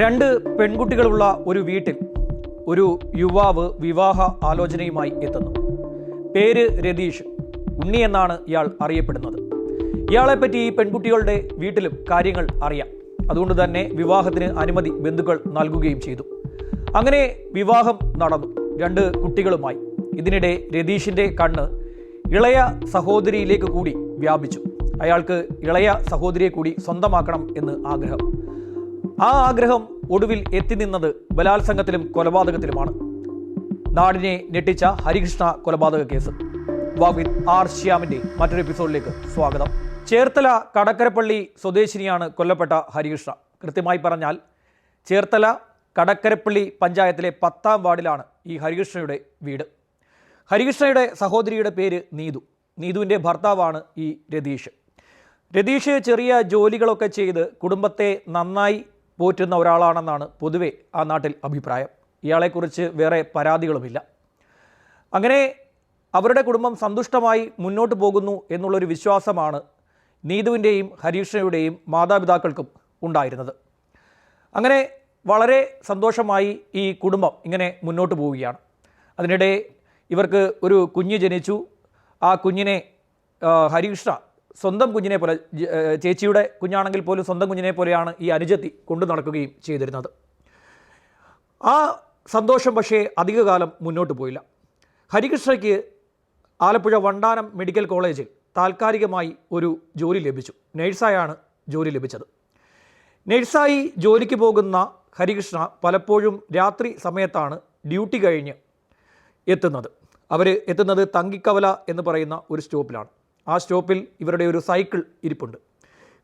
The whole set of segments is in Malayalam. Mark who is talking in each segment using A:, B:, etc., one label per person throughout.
A: രണ്ട് പെൺകുട്ടികളുള്ള ഒരു വീട്ടിൽ ഒരു യുവാവ് വിവാഹ ആലോചനയുമായി എത്തുന്നു. പേര് രതീഷ്. ഉണ്ണി എന്നാണ് ഇയാൾ അറിയപ്പെടുന്നത്. ഇയാളെപ്പറ്റി ഈ പെൺകുട്ടികളുടെ വീട്ടിലും കാര്യങ്ങൾ അറിയാം. അതുകൊണ്ട് തന്നെ വിവാഹത്തിന് അനുമതി ബന്ധുക്കൾ നൽകുകയും ചെയ്തു. അങ്ങനെ വിവാഹം നടന്നു രണ്ട് കുട്ടികളുമായി. ഇതിനിടെ രതീഷിന്റെ കണ്ണ് ഇളയ സഹോദരിയിലേക്ക് കൂടി വ്യാപിച്ചു. അയാൾക്ക് ഇളയ സഹോദരിയെ കൂടി സ്വന്തമാക്കണം എന്ന് ആഗ്രഹം. ആ ആഗ്രഹം ഒടുവിൽ എത്തി നിന്നത് ബലാത്സംഗത്തിലും കൊലപാതകത്തിലുമാണ്. നാടിനെ ഞെട്ടിച്ച ഹരികൃഷ്ണ കൊലപാതക കേസ്. വാഗ്വിത് ആർ ശ്യാമിന്റെ മറ്റൊരു എപ്പിസോഡിലേക്ക് സ്വാഗതം. ചേർത്തല കടക്കരപ്പള്ളി സ്വദേശിനിയാണ് കൊല്ലപ്പെട്ട ഹരികൃഷ്ണ. കൃത്യമായി പറഞ്ഞാൽ ചേർത്തല കടക്കരപ്പള്ളി പഞ്ചായത്തിലെ പത്താം വാർഡിലാണ് ഈ ഹരികൃഷ്ണയുടെ വീട്. ഹരികൃഷ്ണയുടെ സഹോദരിയുടെ പേര് നീതു. നീതുവിന്റെ ഭർത്താവാണ് ഈ രതീഷ്. രതീഷ് ചെറിയ ജോലികളൊക്കെ ചെയ്ത് കുടുംബത്തെ നന്നായി പോറ്റുന്ന ഒരാളാണെന്നാണ് പൊതുവെ ആ നാട്ടിൽ അഭിപ്രായം. ഇയാളെക്കുറിച്ച് വേറെ പരാതികളുമില്ല. അങ്ങനെ അവരുടെ കുടുംബം സന്തുഷ്ടമായി മുന്നോട്ട് പോകുന്നു എന്നുള്ളൊരു വിശ്വാസമാണ് നീതുവിന്റെയും ഹരീഷയുടെയും മാതാപിതാക്കൾക്കും ഉണ്ടായിരുന്നത്. അങ്ങനെ വളരെ സന്തോഷമായി ഈ കുടുംബം ഇങ്ങനെ മുന്നോട്ട് പോവുകയാണ്. അതിനിടെ ഇവർക്ക് ഒരു കുഞ്ഞ് ജനിച്ചു. ആ കുഞ്ഞിനെ ആ, ഹരികൃഷ്ണ സ്വന്തം കുഞ്ഞിനെ പോലെ ചേച്ചിയുടെ കുഞ്ഞാണെങ്കിൽ പോലും സ്വന്തം കുഞ്ഞിനെ പോലെയാണ് ഈ അനുജത്തി കൊണ്ടു നടക്കുകയും ചെയ്തിരുന്നത്. ആ സന്തോഷം പക്ഷേ അധികകാലം മുന്നോട്ട് പോയില്ല. ഹരികൃഷ്ണയ്ക്ക് ആലപ്പുഴ വണ്ടാനം മെഡിക്കൽ കോളേജിൽ താൽക്കാലികമായി ഒരു ജോലി ലഭിച്ചു. നേഴ്സായാണ് ജോലി ലഭിച്ചത്. നേഴ്സായി ജോലിക്ക് പോകുന്ന ഹരികൃഷ്ണ പലപ്പോഴും രാത്രി സമയത്താണ് ഡ്യൂട്ടി കഴിഞ്ഞ് എത്തുന്നത്. അവർ എത്തുന്നത് തങ്കിക്കവല എന്ന് പറയുന്ന ഒരു സ്റ്റോപ്പിലാണ്. ആ സ്റ്റോപ്പിൽ ഇവരുടെ ഒരു സൈക്കിൾ ഇരിപ്പുണ്ട്.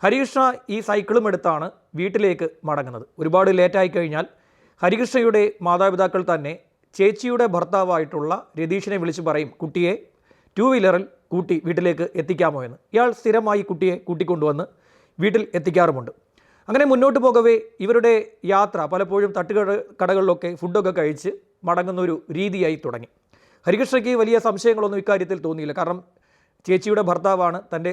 A: ഹരികൃഷ്ണ ഈ സൈക്കിളും എടുത്താണ് വീട്ടിലേക്ക് മടങ്ങുന്നത്. ഒരുപാട് ലേറ്റായി കഴിഞ്ഞാൽ ഹരികൃഷ്ണയുടെ മാതാപിതാക്കൾ തന്നെ ചേച്ചിയുടെ ഭർത്താവായിട്ടുള്ള രതീഷിനെ വിളിച്ച് പറയും കുട്ടിയെ ടൂ വീലറിൽ കൂട്ടി വീട്ടിലേക്ക് എത്തിക്കാമോ എന്ന്. ഇയാൾ സ്ഥിരമായി കുട്ടിയെ കൂട്ടിക്കൊണ്ടുവന്ന് വീട്ടിൽ എത്തിക്കാറുമുണ്ട്. അങ്ങനെ മുന്നോട്ട് പോകവേ ഇവരുടെ യാത്ര പലപ്പോഴും തട്ടുകട കടകളിലൊക്കെ ഫുഡൊക്കെ കഴിച്ച് മടങ്ങുന്ന ഒരു രീതിയായി തുടങ്ങി. ഹരികൃഷ്ണയ്ക്ക് വലിയ സംശയങ്ങളൊന്നും ഇക്കാര്യത്തിൽ തോന്നിയില്ല. കാരണം ചേച്ചിയുടെ ഭർത്താവാണ് തന്റെ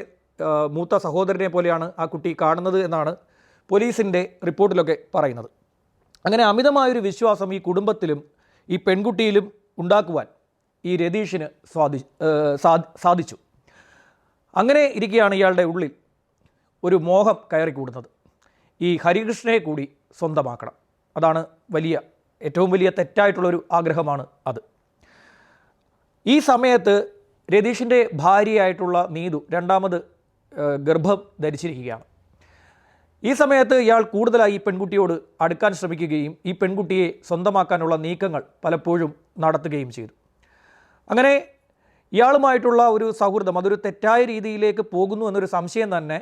A: മൂത്ത സഹോദരനെ പോലെയാണ് ആ കുട്ടി കാണുന്നത് എന്നാണ് പോലീസിന്റെ റിപ്പോർട്ടിലൊക്കെ പറയുന്നത്. അങ്ങനെ അമിതമായൊരു വിശ്വാസം ഈ കുടുംബത്തിലും ഈ പെൺകുട്ടിയിലും ഉണ്ടാക്കുവാൻ ഈ രതീഷിന് സ്വാധി സാധിച്ചു. അങ്ങനെ ഇരിക്കുകയാണ് ഇയാളുടെ ഉള്ളിൽ ഒരു മോഹം കയറിക്കൂടുന്നത്. ഈ ഹരികൃഷ്ണയെ കൂടി സ്വന്തമാക്കണം. അതാണ് വലിയ ഏറ്റവും വലിയ തെറ്റായിട്ടുള്ളൊരു ആഗ്രഹമാണ് അത്. ഈ സമയത്ത് രതീഷിന്റെ ഭാര്യയായിട്ടുള്ള നീതു രണ്ടാമത് ഗർഭം ധരിച്ചിരിക്കുകയാണ്. ഈ സമയത്ത് ഇയാൾ കൂടുതലായി ഈ പെൺകുട്ടിയോട് അടുക്കാൻ ശ്രമിക്കുകയും ഈ പെൺകുട്ടിയെ സ്വന്തമാക്കാനുള്ള നീക്കങ്ങൾ പലപ്പോഴും നടത്തുകയും ചെയ്തു. അങ്ങനെ ഇയാളുമായിട്ടുള്ള ഒരു സൗഹൃദം അതൊരു തെറ്റായ രീതിയിലേക്ക് പോകുന്നു എന്നൊരു സംശയം തന്നെ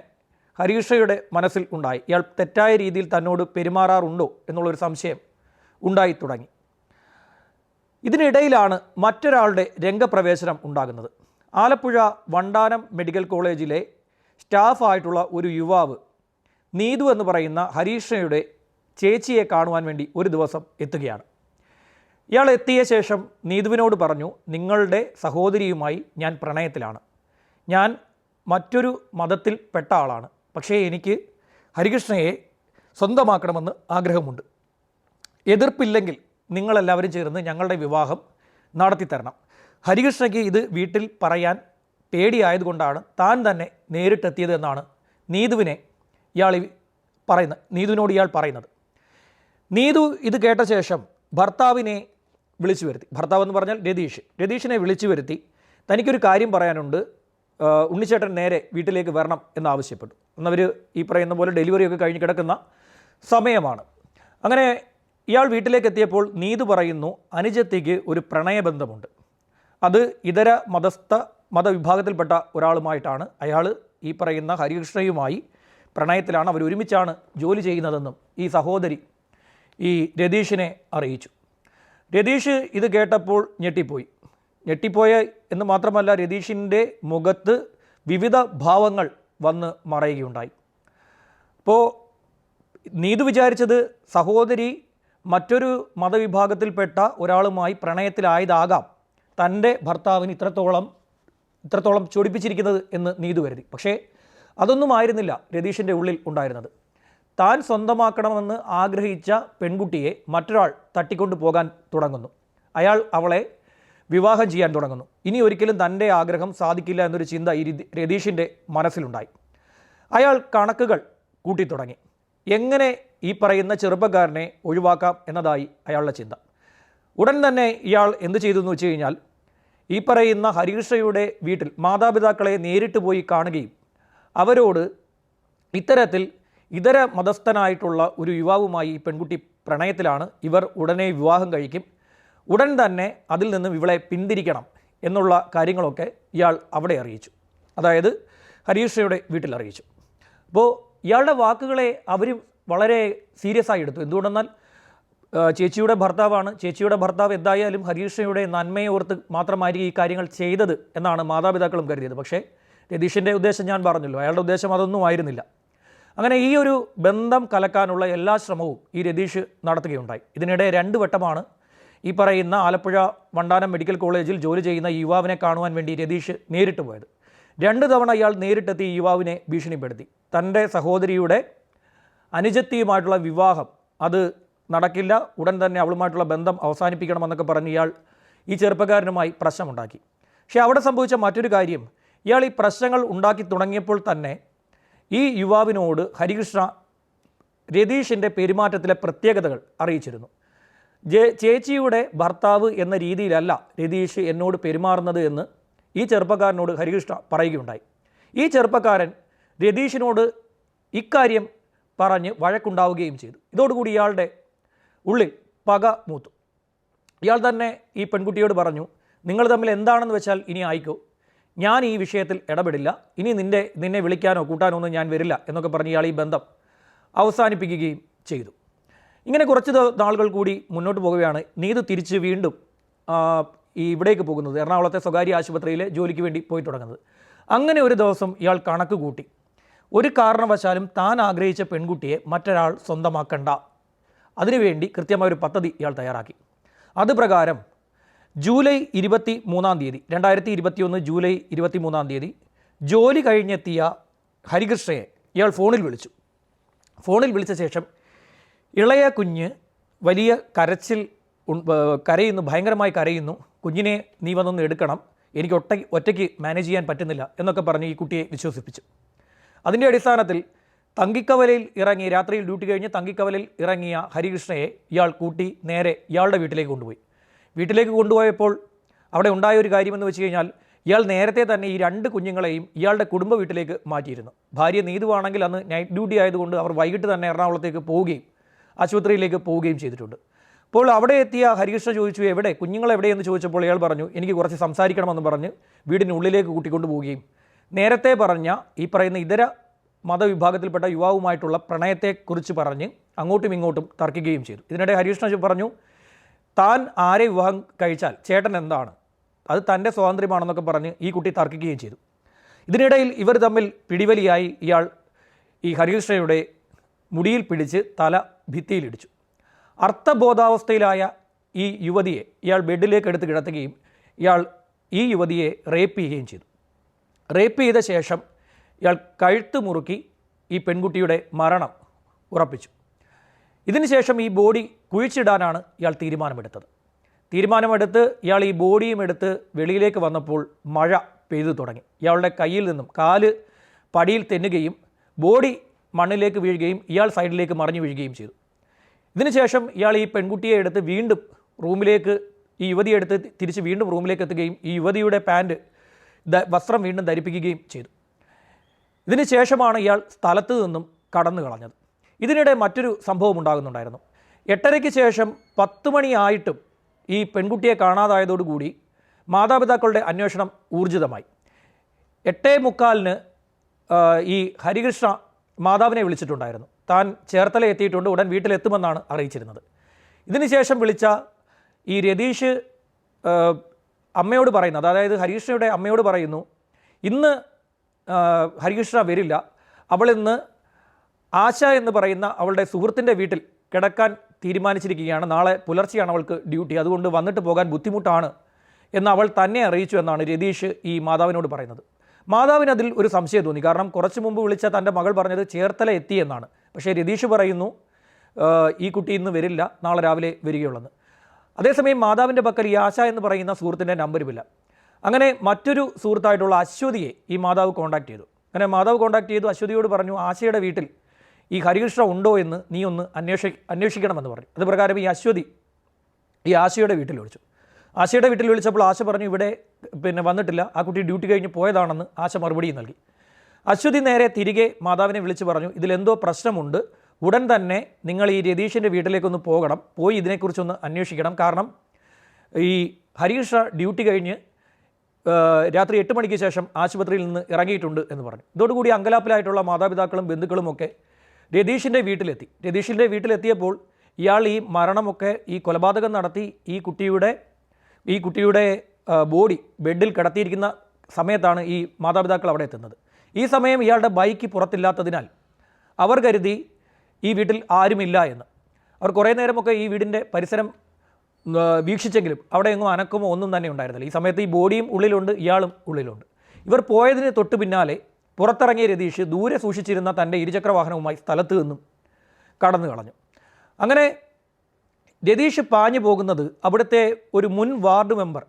A: ഹരീഷയുടെ മനസ്സിൽ ഉണ്ടായി. ഇയാൾ തെറ്റായ രീതിയിൽ തന്നോട് പെരുമാറാറുണ്ടോ എന്നുള്ളൊരു സംശയം ഉണ്ടായി തുടങ്ങി. ഇതിനിടയിലാണ് മറ്റൊരാളുടെ രംഗപ്രവേശനം ഉണ്ടാകുന്നത്. ആലപ്പുഴ വണ്ടാനം മെഡിക്കൽ കോളേജിലെ സ്റ്റാഫായിട്ടുള്ള ഒരു യുവാവ് നീതു എന്ന് പറയുന്ന ഹരീഷയുടെ ചേച്ചിയെ കാണുവാൻ വേണ്ടി ഒരു ദിവസം എത്തുകയാണ്. ഇയാൾ എത്തിയ ശേഷം നീതുവിനോട് പറഞ്ഞു നിങ്ങളുടെ സഹോദരിയുമായി ഞാൻ പ്രണയത്തിലാണ്. ഞാൻ മറ്റൊരു മതത്തിൽ പെട്ട ആളാണ്. പക്ഷേ എനിക്ക് ഹരികൃഷ്ണയെ സ്വന്തമാക്കണമെന്ന് ആഗ്രഹമുണ്ട്. എതിർപ്പില്ലെങ്കിൽ നിങ്ങളെല്ലാവരും ചേർന്ന് ഞങ്ങളുടെ വിവാഹം നടത്തിത്തരണം. ഹരികൃഷ്ണയ്ക്ക് ഇത് വീട്ടിൽ പറയാൻ പേടിയായതുകൊണ്ടാണ് താൻ തന്നെ നേരിട്ടെത്തിയത് എന്നാണ് നീതുവിനെ ഇയാൾ പറയുന്നത് നീതുവിനോട് ഇയാൾ പറയുന്നത്. നീതു ഇത് കേട്ട ശേഷം ഭർത്താവിനെ വിളിച്ചു വരുത്തി. ഭർത്താവ് എന്ന് പറഞ്ഞാൽ രതീഷ്. രതീഷിനെ വിളിച്ചു വരുത്തി. തനിക്കൊരു കാര്യം പറയാനുണ്ട്. ഉണ്ണിച്ചേട്ടൻ നേരെ വീട്ടിലേക്ക് വരണം എന്നാവശ്യപ്പെട്ടു. എന്നവർ ഈ പറയുന്ന പോലെ ഡെലിവറിയൊക്കെ കഴിഞ്ഞ് കിടക്കുന്ന സമയമാണ്. അങ്ങനെ ഇയാൾ വീട്ടിലേക്ക് എത്തിയപ്പോൾ നീതു പറയുന്നു അനുജത്തിക്ക് ഒരു പ്രണയബന്ധമുണ്ട്. അത് ഇതര മതസ്ഥ മതവിഭാഗത്തിൽപ്പെട്ട ഒരാളുമായിട്ടാണ്. അയാൾ ഈ പറയുന്ന ഹരികൃഷ്ണയുമായി പ്രണയത്തിലാണ് അവർ ഒരുമിച്ചാണ് ജോലി ചെയ്യുന്നതെന്നും ഈ സഹോദരി ഈ രതീഷിനെ അറിയിച്ചു. രതീഷ് ഇത് കേട്ടപ്പോൾ ഞെട്ടിപ്പോയി. ഞെട്ടിപ്പോയ എന്ന് മാത്രമല്ല രതീഷിന്റെ മുഖത്ത് വിവിധ ഭാവങ്ങൾ വന്ന് മറയുകയുണ്ടായി. അപ്പോൾ നീതു വിചാരിച്ചത് സഹോദരി മറ്റൊരു മതവിഭാഗത്തിൽപ്പെട്ട ഒരാളുമായി പ്രണയത്തിലായതാകാം. തന്റെ ഭർത്താവിന് ഇത്രത്തോളം ഇത്രത്തോളം ചൊടിപ്പിച്ചിരിക്കുന്നത് എന്ന് നീതു കരുതി. പക്ഷേ അതൊന്നും ആയിരുന്നില്ല രതീഷിന്റെ ഉള്ളിൽ ഉണ്ടായിരുന്നത്. താൻ സ്വന്തമാക്കണമെന്ന് ആഗ്രഹിച്ച പെൺകുട്ടിയെ മറ്റൊരാൾ തട്ടിക്കൊണ്ടു പോകാൻ തുടങ്ങുന്നു. അയാൾ അവളെ വിവാഹം ചെയ്യാൻ തുടങ്ങുന്നു. ഇനി ഒരിക്കലും തന്റെ ആഗ്രഹം സാധിക്കില്ല എന്നൊരു ചിന്ത ഈ രതീഷിന്റെ മനസ്സിലുണ്ടായി. അയാൾ കണക്കുകൾ കൂട്ടിത്തുടങ്ങി. എങ്ങനെ ഈ പറയുന്ന ചെറുപ്പക്കാരനെ ഒഴിവാക്കാം എന്നതായി അയാളുടെ ചിന്ത. ഉടൻ തന്നെ ഇയാൾ എന്ത് ചെയ്തു എന്ന് വെച്ച് കഴിഞ്ഞാൽ ഈ പറയുന്ന ഹരീഷയുടെ വീട്ടിൽ മാതാപിതാക്കളെ നേരിട്ട് പോയി കാണുകയും അവരോട് ഇത്തരത്തിൽ ഇതര മതസ്ഥനായിട്ടുള്ള ഒരു യുവാവുമായി ഈ പെൺകുട്ടി പ്രണയത്തിലാണ് ഇവർ ഉടനെ വിവാഹം കഴിക്കും. ഉടൻ തന്നെ അതിൽ നിന്നും ഇവളെ പിന്തിരിക്കണം എന്നുള്ള കാര്യങ്ങളൊക്കെ ഇയാൾ അവിടെ അറിയിച്ചു. അതായത് ഹരീഷയുടെ വീട്ടിൽ അറിയിച്ചു. അപ്പോൾ ഇയാളുടെ വാക്കുകളെ അവരും വളരെ സീരിയസ് ആയി എടുത്തു. എന്തുകൊണ്ടെന്നാൽ ചേച്ചിയുടെ ഭർത്താവാണ്. ചേച്ചിയുടെ ഭർത്താവ് എന്തായാലും ഹരീഷയുടെ നന്മയെ ഓർത്ത് മാത്രമായിരിക്കും ഈ കാര്യങ്ങൾ ചെയ്തത് എന്നാണ് മാതാപിതാക്കളും കരുതിയത്. പക്ഷേ രതീഷിന്റെ ഉദ്ദേശം ഞാൻ പറഞ്ഞല്ലോ. അയാളുടെ ഉദ്ദേശം അതൊന്നും ആയിരുന്നില്ല. അങ്ങനെ ഈ ഒരു ബന്ധം കലക്കാനുള്ള എല്ലാ ശ്രമവും ഈ രതീഷ് നടത്തുകയുണ്ടായി. ഇതിനിടെ രണ്ട് വട്ടമാണ് ഈ പറയുന്ന ആലപ്പുഴ വണ്ടാനം മെഡിക്കൽ കോളേജിൽ ജോലി ചെയ്യുന്ന യുവാവിനെ കാണുവാൻ വേണ്ടി രതീഷ് നേരിട്ട് പോയത്. രണ്ട് തവണ ഇയാൾ നേരിട്ടെത്തി യുവാവിനെ ഭീഷണിപ്പെടുത്തി. തന്റെ സഹോദരിയുടെ അനുജത്തിയുമായിട്ടുള്ള വിവാഹം അത് നടക്കില്ല. ഉടൻ തന്നെ അവളുമായിട്ടുള്ള ബന്ധം അവസാനിപ്പിക്കണമെന്നൊക്കെ പറഞ്ഞ് ഇയാൾ ഈ ചെറുപ്പക്കാരനുമായി പ്രശ്നമുണ്ടാക്കി. പക്ഷേ അവിടെ സംഭവിച്ച മറ്റൊരു കാര്യം ഇയാൾ ഈ പ്രശ്നങ്ങൾ ഉണ്ടാക്കി തുടങ്ങിയപ്പോൾ തന്നെ ഈ യുവാവിനോട് ഹരികൃഷ്ണ രതീഷിന്റെ പെരുമാറ്റത്തിലെ പ്രത്യേകതകൾ അറിയിച്ചിരുന്നു. ജെ ചേച്ചിയുടെ ഭർത്താവ് എന്ന രീതിയിലല്ല രതീഷ് എന്നോട് പെരുമാറുന്നത് എന്ന് ഈ ചെറുപ്പക്കാരനോട് ഹരികൃഷ്ണ പറയുകയുണ്ടായി. ഈ ചെറുപ്പക്കാരൻ രതീഷിനോട് ഇക്കാര്യം പറഞ്ഞ് വഴക്കുണ്ടാവുകയും ചെയ്തു. ഇതോടുകൂടി ഇയാളുടെ ഉള്ളിൽ പക മൂത്തു. ഇയാൾ തന്നെ ഈ പെൺകുട്ടിയോട് പറഞ്ഞു നിങ്ങൾ തമ്മിൽ എന്താണെന്ന് വെച്ചാൽ ഇനി ആയിക്കോ. ഞാൻ ഈ വിഷയത്തിൽ ഇടപെടില്ല. ഇനി നിന്റെ നിന്നെ വിളിക്കാനോ കൂട്ടാനോ ഒന്നും ഞാൻ വരില്ല എന്നൊക്കെ പറഞ്ഞ് ഇയാൾ ഈ ബന്ധം അവസാനിപ്പിക്കുകയും ചെയ്തു. ഇങ്ങനെ കുറച്ച് നാളുകൾ കൂടി മുന്നോട്ട് പോകുകയാണ് നീതു തിരിച്ച് വീണ്ടും ഈ ഇവിടേക്ക് പോകുന്നത് എറണാകുളത്തെ സ്വകാര്യ ആശുപത്രിയിൽ ജോലിക്ക് വേണ്ടി പോയി തുടങ്ങുന്നത്. അങ്ങനെ ഒരു ദിവസം ഇയാൾ കണക്ക് കൂട്ടി. ഒരു കാരണവശാലും താൻ ആഗ്രഹിച്ച പെൺകുട്ടിയെ മറ്റൊരാൾ സ്വന്തമാക്കണ്ട. അതിനുവേണ്ടി കൃത്യമായ ഒരു പദ്ധതി ഇയാൾ തയ്യാറാക്കി. അത് പ്രകാരം ജൂലൈ ഇരുപത്തി മൂന്നാം തീയതി രണ്ടായിരത്തി ഇരുപത്തിയൊന്ന് ജൂലൈ ഇരുപത്തി മൂന്നാം തീയതി ജോലി കഴിഞ്ഞെത്തിയ ഹരികൃഷ്ണയെ ഇയാൾ ഫോണിൽ വിളിച്ചു. ഫോണിൽ വിളിച്ച ശേഷം ഇളയ കുഞ്ഞ് വലിയ കരച്ചിൽ കരയുന്നു ഭയങ്കരമായി കരയുന്നു. കുഞ്ഞിനെ നീ വന്നൊന്ന് എടുക്കണം. എനിക്ക് ഒറ്റ ഒറ്റയ്ക്ക് മാനേജ് ചെയ്യാൻ പറ്റുന്നില്ല എന്നൊക്കെ പറഞ്ഞ് ഈ കുട്ടിയെ വിശ്വസിപ്പിച്ചു. അതിന്റെ അടിസ്ഥാനത്തിൽ തങ്കിക്കവലയിൽ ഇറങ്ങി രാത്രിയിൽ ഡ്യൂട്ടി കഴിഞ്ഞ് തങ്കിക്കവലയിൽ ഇറങ്ങിയ ഹരികൃഷ്ണയെ ഇയാൾ കൂട്ടി നേരെ ഇയാളുടെ വീട്ടിലേക്ക് കൊണ്ടുപോയി. വീട്ടിലേക്ക് കൊണ്ടുപോയപ്പോൾ അവിടെ ഉണ്ടായ ഒരു കാര്യമെന്ന് വെച്ച് കഴിഞ്ഞാൽ ഇയാൾ നേരത്തെ തന്നെ ഈ രണ്ട് കുഞ്ഞുങ്ങളെയും ഇയാളുടെ കുടുംബ വീട്ടിലേക്ക് മാറ്റിയിരുന്നു. ഭാര്യ നീതുവാണെങ്കിൽ അന്ന് നൈറ്റ് ഡ്യൂട്ടി ആയതുകൊണ്ട് അവർ വൈകിട്ട് തന്നെ എറണാകുളത്തേക്ക് പോവുകയും ആശുപത്രിയിലേക്ക് പോവുകയും ചെയ്തിട്ടുണ്ട്. അപ്പോൾ അവിടെ എത്തിയ ഹരികൃഷ്ണ ചോദിച്ചു എവിടെ? കുഞ്ഞുങ്ങൾ എവിടെയെന്ന് ചോദിച്ചപ്പോൾ ഇയാൾ പറഞ്ഞു എനിക്ക് കുറച്ച് സംസാരിക്കണമെന്ന് പറഞ്ഞ് വീടിനുള്ളിലേക്ക് കൂട്ടിക്കൊണ്ടു പോവുകയും നേരത്തെ പറഞ്ഞ ഈ പറയുന്ന ഇതര മതവിഭാഗത്തിൽപ്പെട്ട യുവാവുമായിട്ടുള്ള പ്രണയത്തെക്കുറിച്ച് പറഞ്ഞ് അങ്ങോട്ടും ഇങ്ങോട്ടും തർക്കിക്കുകയും ചെയ്തു. ഇതിനിടെ ഹരികൃഷ്ണ പറഞ്ഞു താൻ ആരെ വിവാഹം കഴിച്ചാൽ? ചേട്ടൻ എന്താണ്? അത് തന്റെ സ്വാതന്ത്ര്യമാണെന്നൊക്കെ പറഞ്ഞ് ഈ കുട്ടി തർക്കിക്കുകയും ചെയ്തു. ഇതിനിടയിൽ ഇവർ തമ്മിൽ പിടിവലിയായി ഇയാൾ ഈ ഹരികൃഷ്ണയുടെ മുടിയിൽ പിടിച്ച് തല ഭിത്തിയിലിടിച്ചു. അർത്ഥബോധാവസ്ഥയിലായ ഈ യുവതിയെ ഇയാൾ ബെഡിലേക്ക് എടുത്ത് കിടത്തുകയും ഇയാൾ ഈ യുവതിയെ റേപ്പ് ചെയ്യുകയും ചെയ്തു. റേപ്പ് ചെയ്ത ശേഷം ഇയാൾ കഴുത്ത് മുറുക്കി ഈ പെൺകുട്ടിയുടെ മരണം ഉറപ്പിച്ചു. ഇതിനുശേഷം ഈ ബോഡി കുഴിച്ചിടാനാണ് ഇയാൾ തീരുമാനമെടുത്തത്. തീരുമാനമെടുത്ത് ഇയാൾ ഈ ബോഡിയും എടുത്ത് വെളിയിലേക്ക് വന്നപ്പോൾ മഴ പെയ്തു തുടങ്ങി. ഇയാളുടെ കയ്യിൽ നിന്നും കാൽ പടിയിൽ തെന്നുകയും ബോഡി മണ്ണിലേക്ക് വീഴുകയും ഇയാൾ സൈഡിലേക്ക് മറിഞ്ഞു വീഴുകയും ചെയ്തു. ഇതിനുശേഷം ഇയാൾ ഈ പെൺകുട്ടിയെ എടുത്ത് വീണ്ടും റൂമിലേക്ക് ഈ യുവതിയെടുത്ത് തിരിച്ച് വീണ്ടും റൂമിലേക്ക് എത്തുകയും ഈ യുവതിയുടെ പാന്റ് വസ്ത്രം വീണ്ടും ധരിപ്പിക്കുകയും ചെയ്തു. ഇതിന് ശേഷമാണ് ഇയാൾ സ്ഥലത്ത് നിന്നും കടന്നു കളഞ്ഞത്. ഇതിനിടെ മറ്റൊരു സംഭവം ഉണ്ടാകുന്നുണ്ടായിരുന്നു. എട്ടരയ്ക്ക് ശേഷം പത്ത് മണിയായിട്ടും ഈ പെൺകുട്ടിയെ കാണാതായതോടുകൂടി മാതാപിതാക്കളുടെ അന്വേഷണം ഊർജിതമായി. എട്ടേ മുക്കാലിന് ഈ ഹരികൃഷ്ണ മാതാവിനെ വിളിച്ചിട്ടുണ്ടായിരുന്നു. താൻ ചേർത്തല എത്തിയിട്ടുണ്ട് ഉടൻ വീട്ടിലെത്തുമെന്നാണ് അറിയിച്ചിരുന്നത്. ഇതിനുശേഷം വിളിച്ച ഈ രതീഷ് അമ്മയോട് പറയുന്നത് അതായത് ഹരികൃഷ്ണയുടെ അമ്മയോട് പറയുന്നു ഇന്ന് ആ, ഹരികൃഷ്ണ വരില്ല. അവളിന്ന് ആശ എന്ന് പറയുന്ന അവളുടെ സുഹൃത്തിന്റെ വീട്ടിൽ കിടക്കാൻ തീരുമാനിച്ചിരിക്കുകയാണ്. നാളെ പുലർച്ചെയാണ് അവൾക്ക് ഡ്യൂട്ടി. അതുകൊണ്ട് വന്നിട്ട് പോകാൻ ബുദ്ധിമുട്ടാണ് എന്ന് അവൾ തന്നെ അറിയിച്ചു എന്നാണ് രതീഷ് ഈ മാതാവിനോട് പറയുന്നത്. മാതാവിന് അതിൽ ഒരു സംശയം തോന്നി. കാരണം കുറച്ച് മുമ്പ് വിളിച്ച തന്റെ മകൾ പറഞ്ഞത് ചേർത്തല എത്തി എന്നാണ്. പക്ഷേ രതീഷ് പറയുന്നു ഈ കുട്ടി ഇന്ന് വരില്ല. നാളെ രാവിലെ വരികയുള്ളെന്ന്. അതേസമയം മാതാവിന്റെ പക്കൽ ഈ ആശ എന്ന് പറയുന്ന സുഹൃത്തിന്റെ നമ്പരുമില്ല. അങ്ങനെ മറ്റൊരു സുഹൃത്തായിട്ടുള്ള അശ്വതിയെ ഈ മാതാവ് കോൺടാക്ട് ചെയ്തു. അങ്ങനെ മാതാവ് കോൺടാക്ട് ചെയ്തു അശ്വതിയോട് പറഞ്ഞു ആശയുടെ വീട്ടിൽ ഈ ഹരികൃഷ്ണ ഉണ്ടോ എന്ന് നീ ഒന്ന് അന്വേഷി അന്വേഷിക്കണമെന്ന് പറഞ്ഞു. അത് പ്രകാരം ഈ അശ്വതി ഈ ആശയുടെ വീട്ടിൽ വിളിച്ചു. ആശയുടെ വീട്ടിൽ വിളിച്ചപ്പോൾ ആശ പറഞ്ഞു ഇവിടെ പിന്നെ വന്നിട്ടില്ല. ആ കുട്ടി ഡ്യൂട്ടി കഴിഞ്ഞ് പോയതാണെന്ന് ആശ മറുപടിയും നൽകി. അശ്വതി നേരെ തിരികെ മാതാവിനെ വിളിച്ച് പറഞ്ഞു ഇതിലെന്തോ പ്രശ്നമുണ്ട്. ഉടൻ തന്നെ നിങ്ങൾ ഈ രതീഷിന്റെ വീട്ടിലേക്കൊന്ന് പോകണം. പോയി ഇതിനെക്കുറിച്ചൊന്ന് അന്വേഷിക്കണം. കാരണം ഈ ഹരീഷ ഡ്യൂട്ടി കഴിഞ്ഞ് രാത്രി എട്ട് മണിക്ക് ശേഷം ആശുപത്രിയിൽ നിന്ന് ഇറങ്ങിയിട്ടുണ്ട് എന്ന് പറഞ്ഞു. ഇതോടുകൂടി അങ്കലാപ്പിലായിട്ടുള്ള മാതാപിതാക്കളും ബന്ധുക്കളും ഒക്കെ രതീഷിന്റെ വീട്ടിലെത്തി. രതീഷിന്റെ വീട്ടിലെത്തിയപ്പോൾ ഇയാൾ ഈ മരണമൊക്കെ ഈ കൊലപാതകം നടത്തി ഈ കുട്ടിയുടെ ഈ കുട്ടിയുടെ ബോഡി ബെഡിൽ കിടത്തിയിരിക്കുന്ന സമയത്താണ് ഈ മാതാപിതാക്കൾ അവിടെ എത്തുന്നത്. ഈ സമയം ഇയാളുടെ ബൈക്ക് പുറത്തില്ലാത്തതിനാൽ അവർ കരുതി ഈ വീട്ടിൽ ആരുമില്ല എന്ന്. അവർ കുറേ നേരമൊക്കെ ഈ വീടിന്റെ പരിസരം വീക്ഷിച്ചെങ്കിലും അവിടെ എങ്ങും അനക്കമോ ഒന്നും തന്നെ ഉണ്ടായിരുന്നില്ല. ഈ സമയത്ത് ഈ ബോഡിയും ഉള്ളിലുണ്ട് ഇയാളും ഉള്ളിലുണ്ട്. ഇവർ പോയതിന് തൊട്ട് പിന്നാലെ പുറത്തിറങ്ങിയ രതീഷ് ദൂരെ സൂക്ഷിച്ചിരുന്ന തന്റെ ഇരുചക്ര വാഹനവുമായി സ്ഥലത്ത് നിന്നും കടന്നു കളഞ്ഞു. അങ്ങനെ രതീഷ് പാഞ്ഞു പോകുന്നത് അവിടുത്തെ ഒരു മുൻ വാർഡ് മെമ്പർ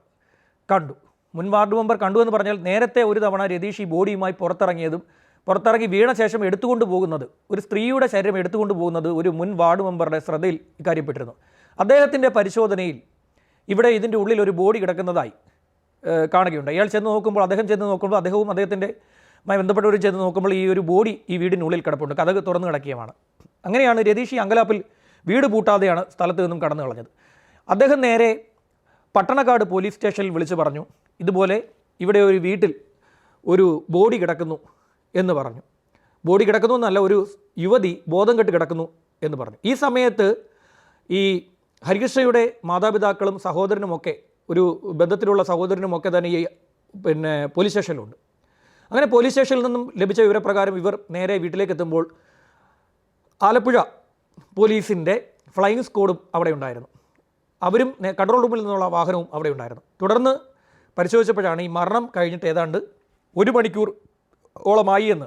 A: കണ്ടു. മുൻ വാർഡ് മെമ്പർ കണ്ടു എന്ന് പറഞ്ഞാൽ നേരത്തെ ഒരു തവണ രതീഷ് ഈ ബോഡിയുമായി പുറത്തിറങ്ങിയതും പുറത്തിറങ്ങി വീണ ശേഷം എടുത്തുകൊണ്ട് പോകുന്നത് ഒരു സ്ത്രീയുടെ ശരീരം എടുത്തുകൊണ്ട് പോകുന്നത് ഒരു മുൻ വാർഡ് മെമ്പറുടെ ശ്രദ്ധയിൽ ഇക്കാര്യപ്പെട്ടിരുന്നു. അദ്ദേഹത്തിന്റെ പരിശോധനയിൽ ഇവിടെ ഇതിന്റെ ഉള്ളിൽ ഒരു ബോഡി കിടക്കുന്നതായി കാണുകയുണ്ട് അയാൾ ചെന്ന് നോക്കുമ്പോൾ അദ്ദേഹം ചെന്ന് നോക്കുമ്പോൾ അദ്ദേഹവും അദ്ദേഹത്തിന്റെ മായി ബന്ധപ്പെട്ടവർ ചെന്ന് നോക്കുമ്പോൾ ഈ ഒരു ബോഡി ഈ വീടിനുള്ളിൽ കിടപ്പുണ്ട്. കഥക് തുറന്നു കിടക്കുകയാണ് അങ്ങനെയാണ് രതീഷ് ഈ അങ്കലാപ്പിൽ വീട് പൂട്ടാതെയാണ് സ്ഥലത്ത് നിന്നും കടന്നു കളഞ്ഞത്. അദ്ദേഹം നേരെ പട്ടണക്കാട് പോലീസ് സ്റ്റേഷനിൽ വിളിച്ചു പറഞ്ഞു ഇതുപോലെ ഇവിടെ ഒരു വീട്ടിൽ ഒരു ബോഡി കിടക്കുന്നു. എന്ന് പറഞ്ഞു. ബോഡി കിടക്കുന്നു എന്നല്ല ഒരു യുവതി ബോധം കെട്ട് കിടക്കുന്നു എന്ന് പറഞ്ഞു. ഈ സമയത്ത് ഈ ഹരികൃഷ്ണയുടെ മാതാപിതാക്കളും സഹോദരനുമൊക്കെ ഒരു ബന്ധത്തിലുള്ള സഹോദരനുമൊക്കെ തന്നെ ഈ പിന്നെ പോലീസ് സ്റ്റേഷനിലുണ്ട്. അങ്ങനെ പോലീസ് സ്റ്റേഷനിൽ നിന്നും ലഭിച്ച വിവരപ്രകാരം ഇവർ നേരെ വീട്ടിലേക്ക് എത്തുമ്പോൾ ആലപ്പുഴ പോലീസിന്റെ ഫ്ലൈയിങ് സ്ക്വാഡും അവിടെ ഉണ്ടായിരുന്നു. അവരും കൺട്രോൾ റൂമിൽ നിന്നുള്ള വാഹനവും അവിടെ ഉണ്ടായിരുന്നു. തുടർന്ന് പരിശോധിച്ചപ്പോഴാണ് ഈ മരണം കഴിഞ്ഞിട്ട് ഏതാണ്ട് ഒരു മണിക്കൂർ ഓളമായി എന്ന്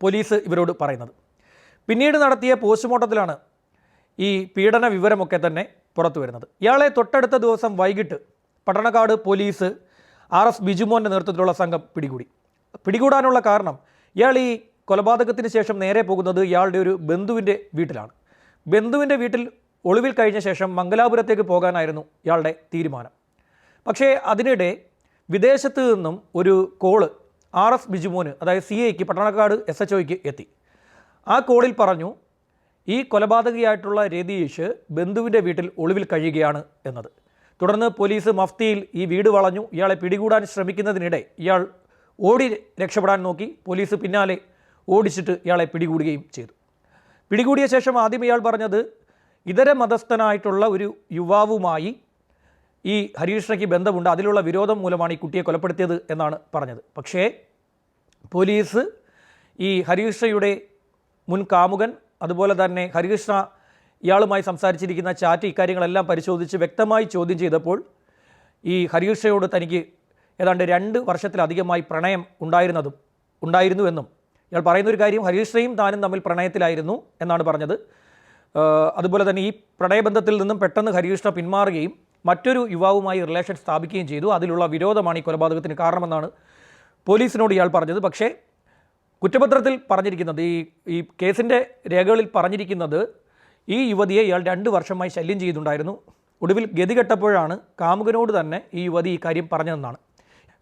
A: പോലീസ് ഇവരോട് പറയുന്നത്. പിന്നീട് നടത്തിയ പോസ്റ്റ്മോർട്ടത്തിലാണ് ഈ പീഡന വിവരമൊക്കെ തന്നെ പുറത്തു വരുന്നത്. ഇയാളെ തൊട്ടടുത്ത ദിവസം വൈകിട്ട് പട്ടണക്കാട് പോലീസ് ആർ എസ് ബിജുമോന്റെ നേതൃത്വത്തിലുള്ള സംഘം പിടികൂടി. പിടികൂടാനുള്ള കാരണം ഇയാൾ ഈ കൊലപാതകത്തിന് ശേഷം നേരെ പോകുന്നത് ഇയാളുടെ ഒരു ബന്ധുവിന്റെ വീട്ടിലാണ്. ബന്ധുവിന്റെ വീട്ടിൽ ഒളിവിൽ കഴിഞ്ഞ ശേഷം മംഗലാപുരത്തേക്ക് പോകാനായിരുന്നു ഇയാളുടെ തീരുമാനം. പക്ഷേ അതിനിടെ വിദേശത്ത് നിന്നും ഒരു കോൾ ആർ എസ് ബിജുമോന് അതായത് സി എക്ക് പട്ടണക്കാട് എസ് എച്ച് ഒയ്ക്ക് എത്തി. ആ കോളിൽ പറഞ്ഞു ഈ കൊലപാതകയായിട്ടുള്ള രതീഷ് ബന്ധുവിന്റെ വീട്ടിൽ ഒളിവിൽ കഴിയുകയാണ് എന്നത്. തുടർന്ന് പോലീസ് മഫ്തിയിൽ ഈ വീട് വളഞ്ഞു. ഇയാളെ പിടികൂടാൻ ശ്രമിക്കുന്നതിനിടെ ഇയാൾ ഓടി രക്ഷപ്പെടാൻ നോക്കി. പോലീസ് പിന്നാലെ ഓടിച്ചിട്ട് ഇയാളെ പിടികൂടുകയും ചെയ്തു. പിടികൂടിയ ശേഷം ആദ്യം ഇയാൾ പറഞ്ഞത് ഇതര മതസ്ഥനായിട്ടുള്ള ഒരു യുവാവുമായി ഈ ഹരീഷ്ണയ്ക്ക് ബന്ധമുണ്ട്. അതിലുള്ള വിരോധം മൂലമാണ് ഈ കുട്ടിയെ കൊലപ്പെടുത്തിയത് എന്നാണ് പറഞ്ഞത്. പക്ഷേ പോലീസ് ഈ ഹരികൃഷ്ണയുടെ മുൻ കാമുകൻ അതുപോലെ തന്നെ ഹരികൃഷ്ണ ഇയാളുമായി സംസാരിച്ചിരിക്കുന്ന ചാറ്റ് ഇക്കാര്യങ്ങളെല്ലാം പരിശോധിച്ച് വ്യക്തമായി ചോദ്യം ചെയ്തപ്പോൾ ഈ ഹരികൃഷ്ണയോട് തനിക്ക് ഏതാണ്ട് രണ്ട് വർഷത്തിലധികമായി പ്രണയം ഉണ്ടായിരുന്നതും ഉണ്ടായിരുന്നുവെന്നും ഇയാൾ പറയുന്ന ഒരു കാര്യം ഹരികൃഷ്ണയും താനും തമ്മിൽ പ്രണയത്തിലായിരുന്നു എന്നാണ് പറഞ്ഞത്. അതുപോലെ തന്നെ ഈ പ്രണയബന്ധത്തിൽ നിന്നും പെട്ടെന്ന് ഹരികൃഷ്ണ പിന്മാറുകയും മറ്റൊരു യുവാവുമായി റിലേഷൻ സ്ഥാപിക്കുകയും ചെയ്തു. അതിലുള്ള വിരോധമാണ് ഈ കൊലപാതകത്തിന് കാരണമെന്നാണ് പോലീസിനോട് ഇയാൾ പറഞ്ഞത്. പക്ഷേ കുറ്റപത്രത്തിൽ പറഞ്ഞിരിക്കുന്നത് ഈ ഈ കേസിന്റെ രേഖകളിൽ പറഞ്ഞിരിക്കുന്നത് ഈ യുവതിയെ ഇയാൾ രണ്ട് വർഷമായി ശല്യം ചെയ്തിട്ടുണ്ടായിരുന്നു. ഒടുവിൽ ഗതികെട്ടപ്പോഴാണ് കാമുകനോട് തന്നെ ഈ യുവതി ഈ കാര്യം പറഞ്ഞതെന്നാണ്.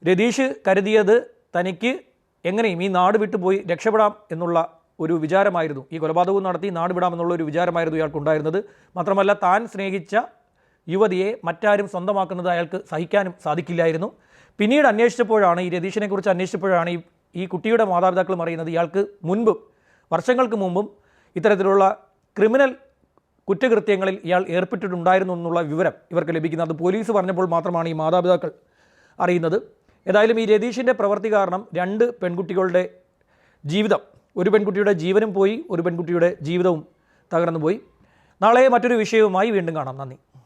A: രതീഷ് കരുതിയത് തനിക്ക് എങ്ങനെയും ഈ നാട് വിട്ടുപോയി രക്ഷപ്പെടാം എന്നുള്ള ഒരു വിചാരമായിരുന്നു. ഈ കൊലപാതകവും നടത്തി നാട് വിടാമെന്നുള്ള ഒരു വിചാരമായിരുന്നു ഇയാൾക്കുണ്ടായിരുന്നത്. മാത്രമല്ല താൻ സ്നേഹിച്ച യുവതിയെ മറ്റാരും സ്വന്തമാക്കുന്നത് അയാൾക്ക് സഹിക്കാനും സാധിക്കില്ലായിരുന്നു. പിന്നീട് അന്വേഷിച്ചപ്പോഴാണ് ഈ രതീഷിനെ കുറിച്ച് അന്വേഷിച്ചപ്പോഴാണ് ഈ ഈ കുട്ടിയുടെ മാതാപിതാക്കളും അറിയുന്നത് ഇയാൾക്ക് മുൻപും വർഷങ്ങൾക്ക് മുമ്പും ഇത്തരത്തിലുള്ള ക്രിമിനൽ കുറ്റകൃത്യങ്ങളിൽ ഇയാൾ ഏർപ്പെട്ടിട്ടുണ്ടായിരുന്നു എന്നുള്ള വിവരം ഇവർക്ക് ലഭിക്കുന്നത്. അത് പോലീസ് പറഞ്ഞപ്പോൾ മാത്രമാണ് ഈ മാതാപിതാക്കൾ അറിയുന്നത്. ഏതായാലും ഈ രതീഷിന്റെ പ്രവൃത്തി കാരണം രണ്ട് പെൺകുട്ടികളുടെ ജീവിതം ഒരു പെൺകുട്ടിയുടെ ജീവനും പോയി ഒരു പെൺകുട്ടിയുടെ ജീവിതവും തകർന്നു പോയി നാളെ മറ്റൊരു വിഷയവുമായി വീണ്ടും കാണാം. നന്ദി.